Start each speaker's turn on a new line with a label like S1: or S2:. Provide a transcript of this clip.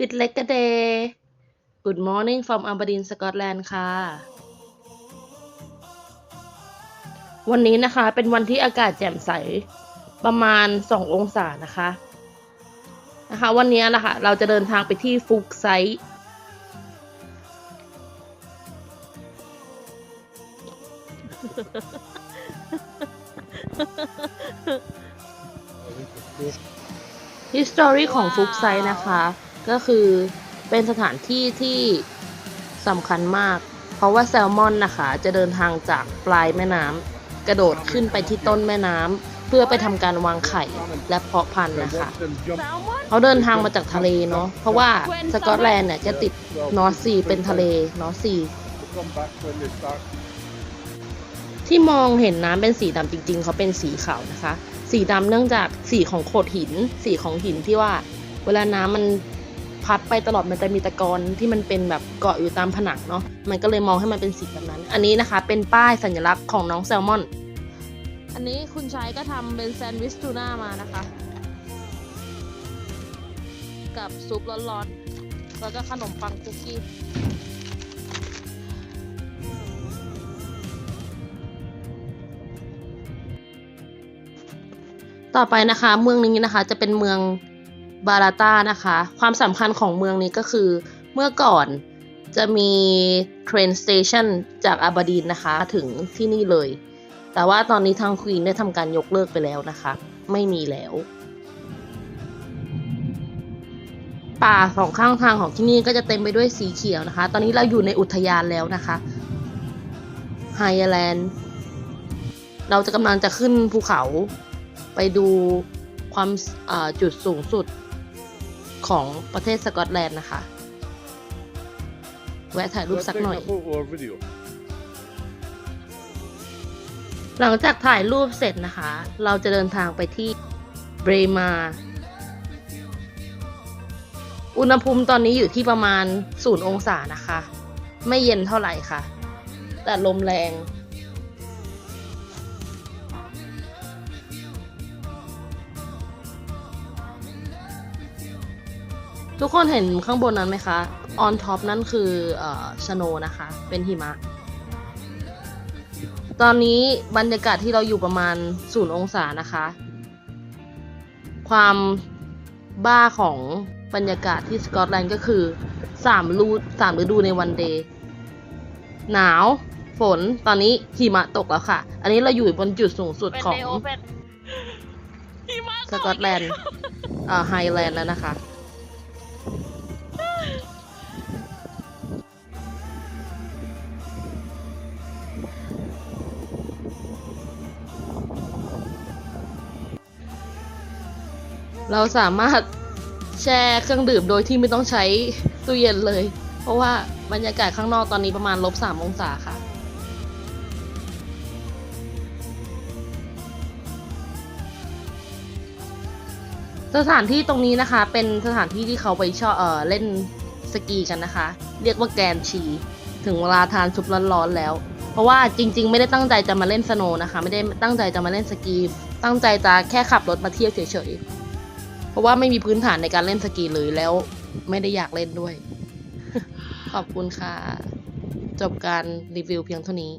S1: ฟิตเล็กก d เดย์ Good morning from Aberdeen Scotland ค่ะ วันนี้นะคะเป็นวันที่อากาศแจ่มใสประมาณ 2 องศานะคะนะคะ วันนี้นะคะเราจะเดินทางไปที่ฟุกไซต์ History ของฟุกไซต์นะคะ ก็คือเป็นสถานที่ที่สำคัญมาก เพราะว่าแซลมอนนะคะ จะเดินทางจากปลายแม่น้ำกระโดดขึ้นไปที่ต้นแม่น้ำเพื่อไปทำการวางไข่และเพาะพันธุ์นะคะ เขาเดินทางมาจากทะเลเนาะเพราะว่าสกอตแลนด์เนี่ยจะติดนอร์ซีเป็นทะเลนอร์ซีที่มองเห็นน้ำเป็นสีดำจริง ๆ เขาเป็นสีขาวนะคะ สีดำเนื่องจากสีของโขดหิน สีของหินที่ว่า เวลาน้ำมัน พัดไปตลอดมันจะมีตะกอนที่มันเป็นแบบเกาะอยู่ตามผนังเนาะมันก็เลยมองให้มันเป็นสีแบบนั้น อันนี้นะคะเป็นป้ายสัญลักษณ์ของน้องแซลมอน อันนี้คุณชายก็ทำเป็นแซนด์วิชทูน่ามานะคะ กับซุปร้อนๆแล้วก็ขนมปังคุกกี้ต่อไปนะคะ เมืองนี้นะคะ จะเป็นเมือง บาราตานะคะ ความสำคัญของเมืองนี้ก็คือเมื่อก่อนจะมีเทรนสเตชันจากอาบดีนนะคะ ถึงที่นี่เลย แต่ว่าตอนนี้ทางควีนได้ทำการยกเลิกไปแล้วนะคะ ไม่มีแล้ว ป่าสองข้างทางของที่นี่ก็จะเต็มไปด้วยสีเขียวนะคะ ตอนนี้เราอยู่ในอุทยานแล้วนะคะไฮแลนด์เราจะกำลังจะขึ้นภูเขาไปดูความจุดสูงสุด ของประเทศสกอตแลนด์นะคะ แวะถ่ายรูปสักหน่อย หลังจากถ่ายรูปเสร็จนะคะ เราจะเดินทางไปที่เบรมา อุณหภูมิตอนนี้อยู่ที่ประมาณ 0 องศานะคะ ไม่เย็นเท่าไหร่ค่ะ แต่ลมแรง ทุกคนเห็นข้างบนนั้นไหมคะออนท็อปนั่นคือเอ่อชโนนะคะ เป็นหิมะ ตอนนี้บรรยากาศที่เราอยู่ประมาณ0องศานะคะ ความบ้าของบรรยากาศที่สกอตแลนด์ก็คือ3รูสามฤดูในวันเดย์หนาว ฝนตอนนี้หิมะตกแล้วค่ะ อันนี้เราอยู่บนจุดสูงสุดของสกอตแลนด์เอ่อไฮแลนด์แล้วนะคะ เราสามารถแช่เครื่องดื่มโดยที่ไม่ต้องใช้ตู้เย็นเลย เพราะว่าบรรยากาศข้างนอกตอนนี้ประมาณลบสามองศาค่ะ สถานที่ตรงนี้นะคะ เป็นสถานที่ที่เขาไปชอบเออเล่นสกีกันนะคะ เรียกว่าแกนชี ถึงเวลาทานซุปร้อนๆแล้ว เพราะว่าจริง ๆ ไม่ได้ตั้งใจจะมาเล่นสโนว์นะคะ ไม่ได้ตั้งใจจะมาเล่นสกี ตั้งใจจะแค่ขับรถมาเที่ยวเฉยๆ เพราะว่าไม่มีพื้นฐานในการเล่นสกีเลยแล้วไม่ได้อยากเล่นด้วย ขอบคุณค่ะ จบการรีวิวเพียงเท่านี้